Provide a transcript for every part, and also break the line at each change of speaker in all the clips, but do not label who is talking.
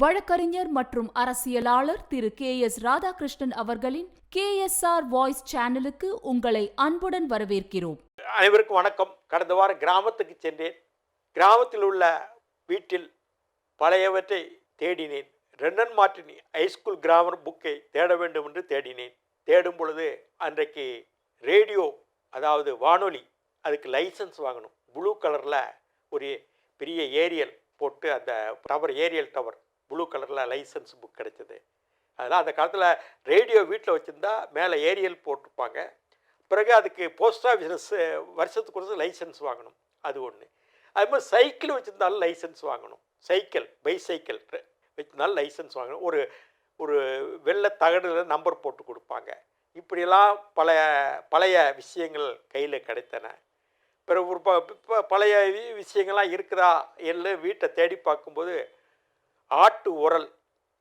வழக்கறிஞர் மற்றும் அரசியலாளர் திரு கே எஸ் ராதாகிருஷ்ணன் அவர்களின் கே எஸ் ஆர் வாய்ஸ் சேனலுக்கு உங்களை அன்புடன் வரவேற்கிறோம்.
அனைவருக்கும் வணக்கம். கடந்த வாரம் கிராமத்துக்கு சென்றேன். கிராமத்தில் உள்ள வீட்டில் பழையவற்றை தேடினேன். ரெண்டன் மார்டின் ஹைஸ்கூல் கிராமர் புக்கை தேட வேண்டும் என்று தேடினேன். தேடும் பொழுது அன்றைக்கு ரேடியோ அதாவது வானொலி அதுக்கு லைசன்ஸ் வாங்கணும். ப்ளூ கலரில் ஒரு பெரிய ஏரியல் போட்டு அந்த டவர் ஏரியல் டவர் ப்ளூ கலரில் லைசன்ஸ் புக் கிடைச்சது. அதெல்லாம் அந்த காலத்தில் ரேடியோ வீட்டில் வச்சுருந்தா மேலே ஏரியல் போட்டிருப்பாங்க. பிறகு அதுக்கு போஸ்ட் ஆஃபீஸ் வருஷத்துக்கு ஒரு லைசன்ஸ் வாங்கணும். அது ஒன்று அது மாதிரி சைக்கிள் வச்சுருந்தாலும் லைசன்ஸ் வாங்கணும். சைக்கிள் பைசைக்கிள் வச்சுருந்தாலும் லைசன்ஸ் வாங்கணும். ஒரு ஒரு வெள்ளை தகடுல நம்பர் போட்டு கொடுப்பாங்க. இப்படியெல்லாம் பல பழைய விஷயங்கள் கையில் கிடைத்தன. பிறகு ஒரு ப பழைய விஷயங்கள்லாம் இருக்குதா எல்லாம் வீட்டை தேடி பார்க்கும்போது ஆட்டு உரல்.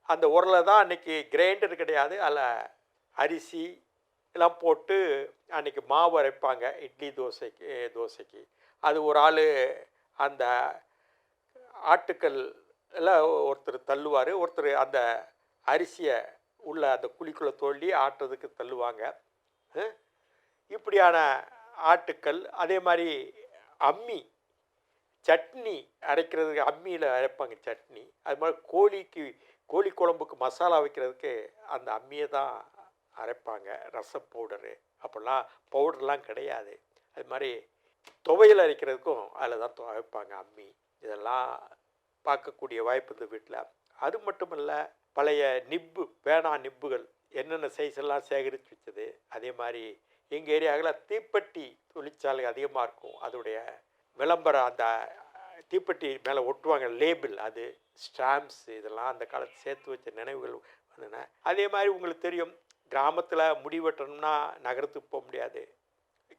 அந்த உரலை தான் அன்றைக்கி கிரைண்டர் கிடையாது. அதில் அரிசி எல்லாம் போட்டு அன்றைக்கி மாவு அரைப்பாங்க. இட்லி தோசைக்கு தோசைக்கு. அது ஒரு ஆள் அந்த ஆட்டுக்கல் எல்லாம் ஒருத்தர் தள்ளுவார். ஒருத்தர் அந்த அரிசியை உள்ள அந்த குழிக்குள்ளே தோண்டி ஆட்டுறதுக்கு தள்ளுவாங்க. இப்படியான ஆட்டுக்கல். அதே மாதிரி அம்மி. சட்னி அரைக்கிறதுக்கு அம்மியில் அரைப்பாங்க சட்னி. அது மாதிரி கோழிக்கு கோழி குழம்புக்கு மசாலா வைக்கிறதுக்கு அந்த அம்மியை தான் அரைப்பாங்க. ரசம் பவுடரு. அப்போல்லாம் பவுடர்லாம் கிடையாது. அது மாதிரி துவையல் அரைக்கிறதுக்கும் அதில் தான் துவைப்பாங்க அம்மி. இதெல்லாம் பார்க்கக்கூடிய வாய்ப்பு இந்த வீட்டில். அது மட்டும் இல்லை பழைய நிப்பு பேனா நிப்புகள் என்னென்ன சைஸ் எல்லாம் சேகரித்து வச்சது அதே மாதிரி எங்கள் ஏரியாவில் தீப்பெட்டி தொழிற்சாலை அதிகமாக இருக்கும். அதோடைய விளம்பரம் அந்த தீப்பெட்டி மேலே ஒட்டுவாங்க லேபிள் அது ஸ்டாம்ப்ஸ் இதெல்லாம் அந்த காலத்து சேர்த்து வச்ச நினைவுகள் வந்தன. அதே மாதிரி உங்களுக்கு தெரியும் கிராமத்தில் முடி வெட்டணும்னா நகரத்துக்கு போக முடியாது.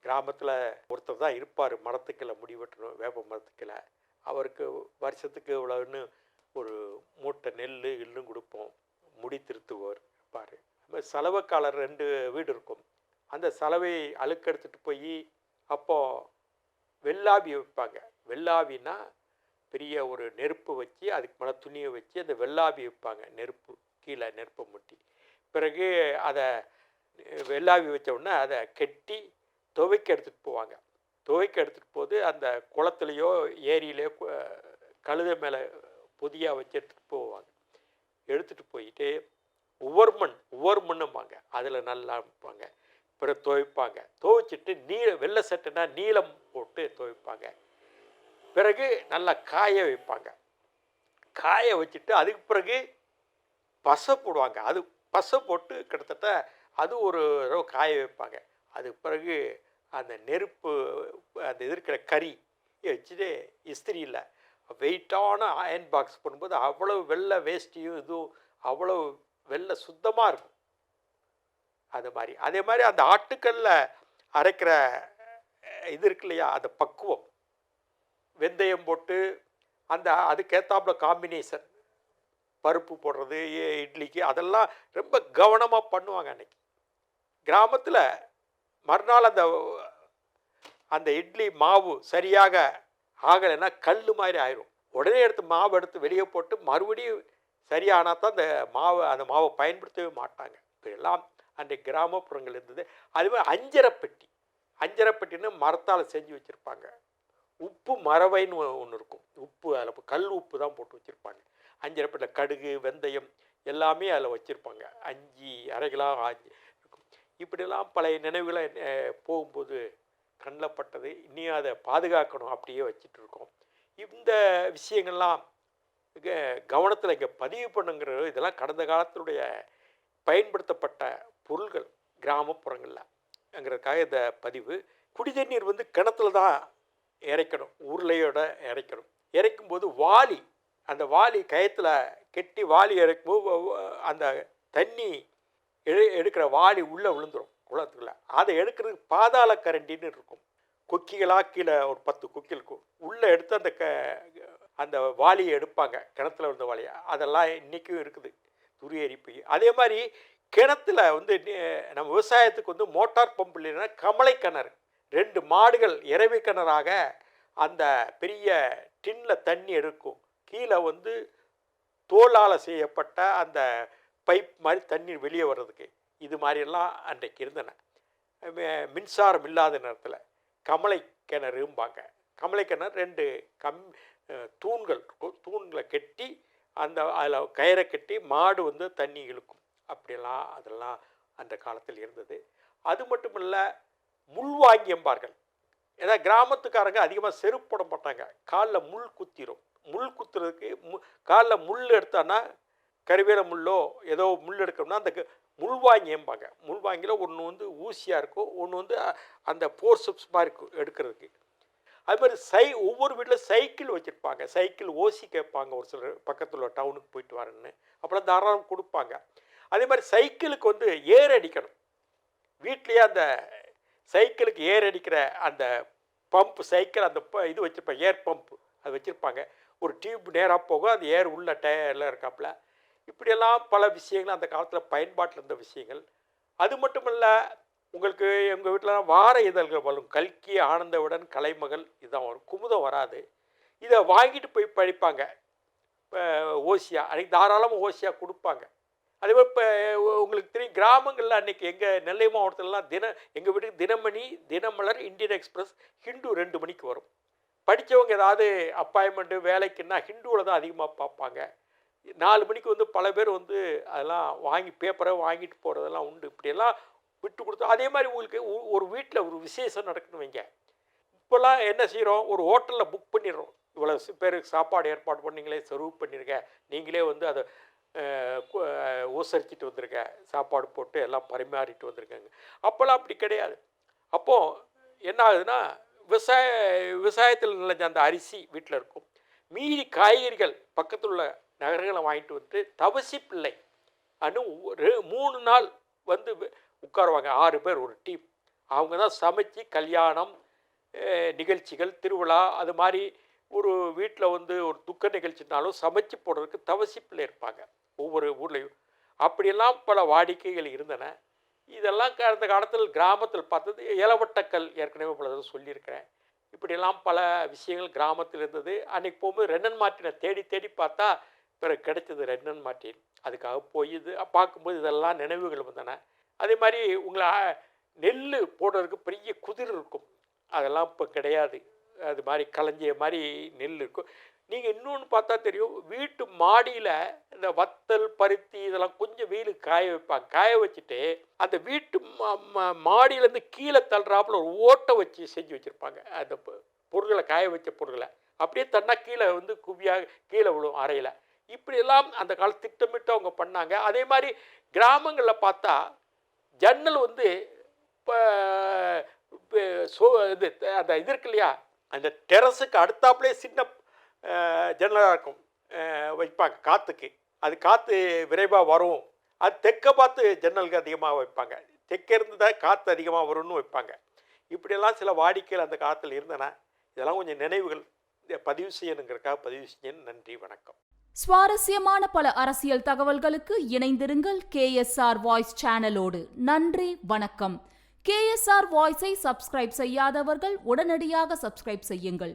கிராமத்தில் ஒருத்தர் தான் இருப்பார் மரத்துக்கில் முடி வெட்டணும் வேப்ப மரத்துக்கில் அவருக்கு வருஷத்துக்கு இவ்வளோன்னு ஒரு மூட்டை நெல் இன்னும் கொடுப்போம். முடி திருத்துவோர் இருப்பார். அது மாதிரி சலவைக்காலர் ரெண்டு வீடு இருக்கும். அந்த சலவை அழுக்கெடுத்துட்டு போய் அப்போது வெள்ளாவி வைப்பாங்க. வெள்ளாவின்னா பெரிய ஒரு நெருப்பு வச்சு அதுக்கு மேலே துணியை வச்சு அந்த வெள்ளாவி வைப்பாங்க நெருப்பு கீழே நெருப்பை முட்டி. பிறகு அதை வெள்ளாவி வச்ச உடனே அதை கெட்டி துவைக்க எடுத்துகிட்டு போவாங்க. துவைக்க எடுத்துகிட்டு போது அந்த குளத்துலையோ ஏரியிலையோ கழுத கழுதை மேலே பொதியாக வச்சு எடுத்துகிட்டு போவாங்க. எடுத்துகிட்டு போயிட்டு ஒவ்வொரு மண் ஒவ்வொரு மண்ணும்பாங்க. அதில் நல்லா இருப்பாங்க பிறகு துவைப்பாங்க. துவைச்சிட்டு நீல வெள்ளை சட்டைனா நீளம் போட்டு துவைப்பாங்க. பிறகு நல்லா காய வைப்பாங்க. காய வச்சுட்டு அதுக்கு பிறகு பசை போடுவாங்க. அது பசை போட்டு கிட்டத்தட்ட அது ஒரு தடவை காய வைப்பாங்க. அதுக்கு பிறகு அந்த நெருப்பு அந்த இது இருக்கிற கறி வச்சுட்டு இஸ்திரி இல்லை. வெயிட்டான அயன் பாக்ஸ் பண்ணும்போது அவ்வளவு வெள்ளை வேஷ்டியும் இதுவும் அவ்வளோ வெள்ளை சுத்தமாக இருக்கும். அது மாதிரி. அதே மாதிரி அந்த ஆட்டுக்கல்ல அரைக்கிற இது இருக்கு இல்லையா? அந்த பக்குவம். வெந்தயம் போட்டு அந்த அதுக்கேற்றாப்புல காம்பினேஷன் பருப்பு போடுறது இட்லிக்கு அதெல்லாம் ரொம்ப கவனமாக பண்ணுவாங்க அன்னைக்கு. கிராமத்தில் மறுநாள் அந்த அந்த இட்லி மாவு சரியாக ஆகலைன்னா கல் மாதிரி ஆயிரும். உடனே எடுத்து மாவு எடுத்து வெளியே போட்டு மறுபடியும் சரியானா தான் அந்த மாவை அந்த மாவை பயன்படுத்தவே மாட்டாங்க. இப்போ எல்லாம் அன்றைக்கு கிராமப்புறங்கள் இருந்தது. அது மாதிரி அஞ்சரை பெட்டி அஞ்சரை பெட்டின்னு மரத்தால் செஞ்சு வச்சுருப்பாங்க. உப்பு மரவைன்னு ஒன்று இருக்கும். உப்பு அதில் கல் உப்பு தான் போட்டு வச்சுருப்பாங்க. அஞ்சு பெட்டியில் கடுகு வெந்தயம் எல்லாமே அதில் வச்சுருப்பாங்க. அஞ்சு அரைகளாக ஆஞ்சு இருக்கும். இப்படிலாம் பழைய நினைவுகளை போகும்போது கண்ணில் பட்டது இன்னும் அதை பாதுகாக்கணும் அப்படியே வச்சுட்டு இருக்கோம். இந்த விஷயங்கள்லாம் கவனத்தில் இங்கே பதிவு பண்ணுங்கிறது இதெல்லாம் கடந்த காலத்தினுடைய பயன்படுத்தப்பட்ட பொருள்கள் கிராமப்புறங்களில்ங்கிறதுக்காக இந்த பதிவு. குடிதண்ணீர் வந்து கிணத்துல தான் இறைக்கணும் உருளையோட இறைக்கணும். இறைக்கும்போது வாளி அந்த வாளி கயத்தில் கெட்டி வாளி இறைக்கும்போது அந்த தண்ணி எடு எடுக்கிற வாளி உள்ளே விழுந்துடும் குளத்துக்குள்ள அதை எடுக்கிறதுக்கு பாதாள கரண்டின்னு இருக்கும். கொக்கிகளாக கீழே ஒரு பத்து கொக்கி இருக்கும். உள்ளே எடுத்து அந்த க அந்த வாளியை எடுப்பாங்க. கிணத்துல விழுந்த வாலியை அதெல்லாம் இன்றைக்கும் இருக்குது. துரி எரிப்பு அதே மாதிரி கிணத்துல வந்து நம்ம விவசாயத்துக்கு வந்து மோட்டார் பம்பு இல்லைன்னா கமலை கிணறு ரெண்டு மாடுகள் இறவை கிணறாக அந்த பெரிய டின்ல தண்ணி எடுக்கும். கீழே வந்து தோலால் செய்யப்பட்ட அந்த பைப் மாதிரி தண்ணி வெளியே வர்றதுக்கு. இது மாதிரியெல்லாம் அன்றைக்கு இருந்தன. மின்சாரம் இல்லாத நேரத்தில் கமலை கிணறும்பாங்க. கமலை கிணறு ரெண்டு கம் தூண்கள் இருக்கும். தூண்களை கட்டி அந்த அதில் கயிறை கட்டி மாடு வந்து தண்ணி இழுக்கும். அப்படிலாம் அதெல்லாம் அந்த காலத்தில் இருந்தது. அது மட்டும் இல்லை முள்வாங்கி என்பார்கள் ஏன்னா கிராமத்துக்காரங்க அதிகமாக செருப்பு போட மாட்டாங்க. காலில் முள் குத்திரும். முள் குத்துறதுக்கு மு காலில் முள் எடுத்தான்னா கருவேல முள்ளோ ஏதோ முள் எடுக்கணும்னா அந்த க- முள்வாங்கியம்பாங்க. முள்வாங்கியில் ஒன்று வந்து ஊசியாக இருக்கும் ஒன்று வந்து அந்த ஃபோர்சப்ஸ் மாதிரி இருக்கும் எடுக்கிறதுக்கு. அது மாதிரி சை ஒவ்வொரு வீட்டில் சைக்கிள் வச்சுருப்பாங்க. சைக்கிள் ஓசி கேட்பாங்க ஒரு சிலர் பக்கத்தில் உள்ள டவுனுக்கு போயிட்டு வரேன்னு. அப்புறம் தாராளம் கொடுப்பாங்க. அதே மாதிரி சைக்கிளுக்கு வந்து ஏர் அடிக்கணும். வீட்லேயே அந்த சைக்கிளுக்கு ஏர் அடிக்கிற அந்த பம்ப் சைக்கிள் அந்த ப- இது வச்சுருப்பாங்க ஏர் பம்ப் அது வச்சுருப்பாங்க. ஒரு டியூப் நேராக போகும் அந்த ஏர் உள்ள டயரில் இருக்காப்புல. இப்படியெல்லாம் பல விஷயங்கள் அந்த காலத்தில் பயன்பாட்டில் இருந்த விஷயங்கள். அது மட்டும் இல்லை உங்களுக்கு எங்கள் வீட்டில் வார இதழ்கள் வரும். கல்கி ஆனந்தவுடன் கலைமகள் இதுதான் வரும். குமுதம் வராது. இதை வாங்கிட்டு போய் படிப்பாங்க. இப்போ ஓசியா அன்றைக்கி தாராளமாக ஓசியாக கொடுப்பாங்க. அதே மாதிரி இப்போ கிராமங்களில் அன்றைக்கி எங்கள் நெல்லை மாவட்டத்திலலாம் தின எங்கள் வீட்டுக்கு தினமணி தினமலர் இந்தியன் எக்ஸ்பிரஸ் ஹிந்து ரெண்டு மணிக்கு வரும். படித்தவங்க ஏதாவது அப்பாயின்மெண்ட்டு வேலைக்குன்னா ஹிந்துவில் தான் அதிகமாக பார்ப்பாங்க. நாலு மணிக்கு வந்து பல பேர் வந்து அதெல்லாம் வாங்கி பேப்பரை வாங்கிட்டு போகிறதெல்லாம் உண்டு. இப்படியெல்லாம் விட்டு கொடுத்தோம் அதே மாதிரி உங்களுக்கு ஒரு வீட்டில் ஒரு விசேஷம் நடக்குன்னு வைங்க. இப்போல்லாம் என்ன செய்கிறோம் ஒரு ஹோட்டலில் புக் பண்ணிடுறோம். இவ்வளோ பேருக்கு சாப்பாடு ஏற்பாடு பண்ணிங்களே சர்வ் பண்ணிருங்க. நீங்களே வந்து அதை ஊசரிச்சிட்டு கு- வந்திருக்க சாப்பாடு போட்டு எல்லாம் பரிமாறிட்டு வந்திருக்காங்க. அப்போல்லாம் அப்படி கிடையாது. அப்போது என்ன ஆகுதுன்னா விவசாய விவசாயத்தில் நினைஞ்ச அந்த அரிசி வீட்டில் இருக்கும். மீதி காய்கறிகள் பக்கத்தில் உள்ள நகரங்களை வாங்கிட்டு வந்து தவசி பிள்ளை அனு ஒரு மூணு நாள் வந்து உட்காருவாங்க. ஆறு பேர் ஒரு டீம். அவங்க தான் சமைச்சு கல்யாணம் நிகழ்ச்சிகள் திருவிழா அது மாதிரி ஒரு வீட்டில் வந்து ஒரு துக்க நிகழ்ச்சினாலும் சமைச்சு போடுறதுக்கு தவசி பிள்ளை இருப்பாங்க. ஒவ்வொரு ஊர்லேயும். அப்படியெல்லாம் பல வாடிக்கைகள் இருந்தன. இதெல்லாம் கடந்த காலத்தில் கிராமத்தில் பார்த்தது இலவட்டக்கல் ஏற்கனவே பல சொல்லியிருக்கிறேன். இப்படியெல்லாம் பல விஷயங்கள் கிராமத்தில் இருந்தது. அன்றைக்கி போகும்போது ரென்னன் மார்ட்டினை தேடி தேடி பார்த்தா பிறகு கிடைச்சது ரென்னன் மார்ட்டின் அதுக்காக போய் இது பார்க்கும்போது இதெல்லாம் நினைவுகள் வந்தன. அதே மாதிரி உங்களை நெல் போடுறதுக்கு பெரிய குதிர் இருக்கும். அதெல்லாம் இப்போ கிடையாது. அது மாதிரி களஞ்சிய மாதிரி நெல் இருக்கும். நீங்கள் இன்னொன்று பார்த்தா தெரியும் வீட்டு மாடியில் இந்த வத்தல் பருத்தி இதெல்லாம் கொஞ்சம் வெயிலுக்கு காய வைப்பாங்க. காய வச்சுட்டு அந்த வீட்டு மாடியிலேருந்து கீழே தள்ளுறாப்புல ஒரு ஓட்டை வச்சு செஞ்சு வச்சுருப்பாங்க. அந்த பொ- பொருட்களை காய வச்ச பொருட்களை அப்படியே தன்னா கீழே வந்து குவியாக கீழே விழும் அறையில். இப்படியெல்லாம் அந்த கால திட்டமிட்டு அவங்க பண்ணாங்க. அதே மாதிரி கிராமங்களில் பார்த்தா ஜன்னல் வந்து இப்போ சோ இது அந்த இது இருக்கு இல்லையா? அந்த டெரஸுக்கு அடுத்தாப்புலே சின்ன ஜன்னலாக இருக்கும். வைப்பாங்க காற்றுக்கு அது காற்று விரைவாக வரும். அது தெற்க பார்த்து ஜன்னலுக்கு அதிகமாக வைப்பாங்க. தெற்க இருந்து தான் காற்று அதிகமாக வரும்னு வைப்பாங்க. இப்படியெல்லாம் சில வாடிக்கைகள் அந்த காலத்தில் இருந்தன. இதெல்லாம் கொஞ்சம் நினைவுகள். பதிவு செய்யணுங்கிறக்காக பதிவு செஞ்சேன். நன்றி வணக்கம்.
சுவாரஸ்யமான பல அரசியல் தகவல்களுக்கு இணைந்திருங்கள் கேஎஸ்ஆர் வாய்ஸ் சேனலோடு. நன்றி வணக்கம். கேஎஸ்ஆர் வாய்ஸை சப்ஸ்கிரைப் செய்யாதவர்கள் உடனடியாக சப்ஸ்கிரைப் செய்யுங்கள்.